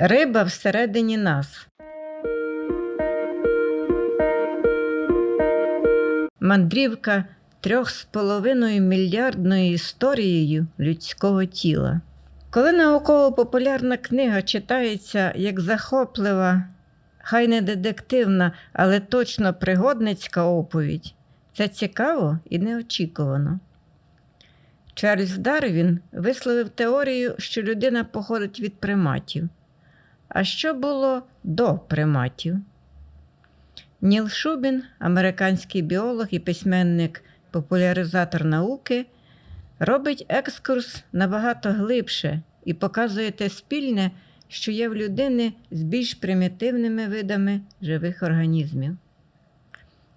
Риба всередині нас. Мандрівка трьох з половиною мільярдною історією людського тіла. Коли науково-популярна книга читається як захоплива, хай не детективна, але точно пригодницька оповідь, це цікаво і неочікувано. Чарльз Дарвін висловив теорію, що людина походить від приматів. А що було до приматів? Ніл Шубін, американський біолог і письменник, популяризатор науки, робить екскурс набагато глибше і показує те спільне, що є в людини з більш примітивними видами живих організмів.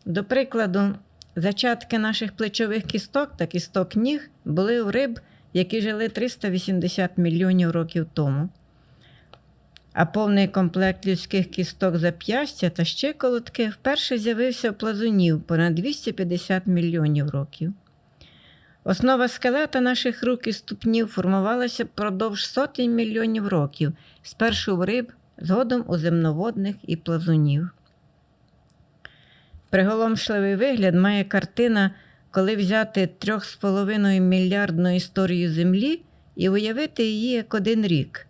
До прикладу, зачатки наших плечових кісток та кісток ніг були у риб, які жили 380 мільйонів років тому. А повний комплект людських кісток зап'ястя та щиколотки вперше з'явився у плазунів понад 250 мільйонів років. Основа скелета наших рук і ступнів формувалася впродовж сотень мільйонів років, спершу в риб, згодом у земноводних і плазунів. Приголомшливий вигляд має картина, коли взяти 3,5 мільярдну історію Землі і уявити її як один рік,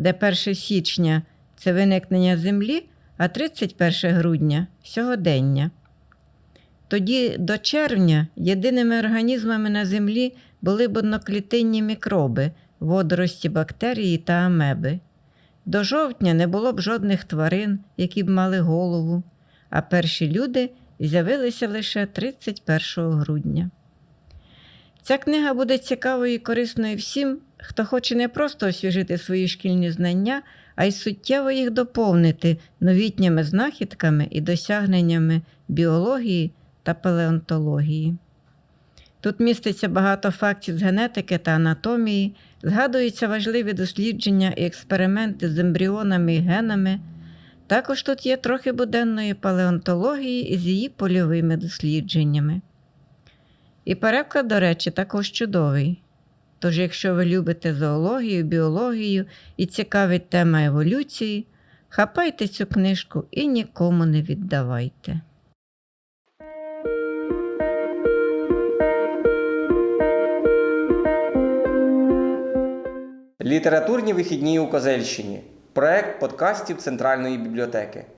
де 1 січня це виникнення Землі, а 31 грудня сьогодення. Тоді до червня єдиними організмами на Землі були б одноклітинні мікроби, водорості бактерії та амеби. До жовтня не було б жодних тварин, які б мали голову, а перші люди з'явилися лише 31 грудня. Ця книга буде цікавою і корисною всім, хто хоче не просто освіжити свої шкільні знання, а й суттєво їх доповнити новітніми знахідками і досягненнями біології та палеонтології. Тут міститься багато фактів з генетики та анатомії, згадуються важливі дослідження і експерименти з ембріонами і генами. Також тут є трохи буденної палеонтології із її польовими дослідженнями. І переклад, до речі, також чудовий. Тож, якщо ви любите зоологію, біологію і цікавить тема еволюції, хапайте цю книжку і нікому не віддавайте. Літературні вихідні у Козельщині. Проект подкастів Центральної бібліотеки.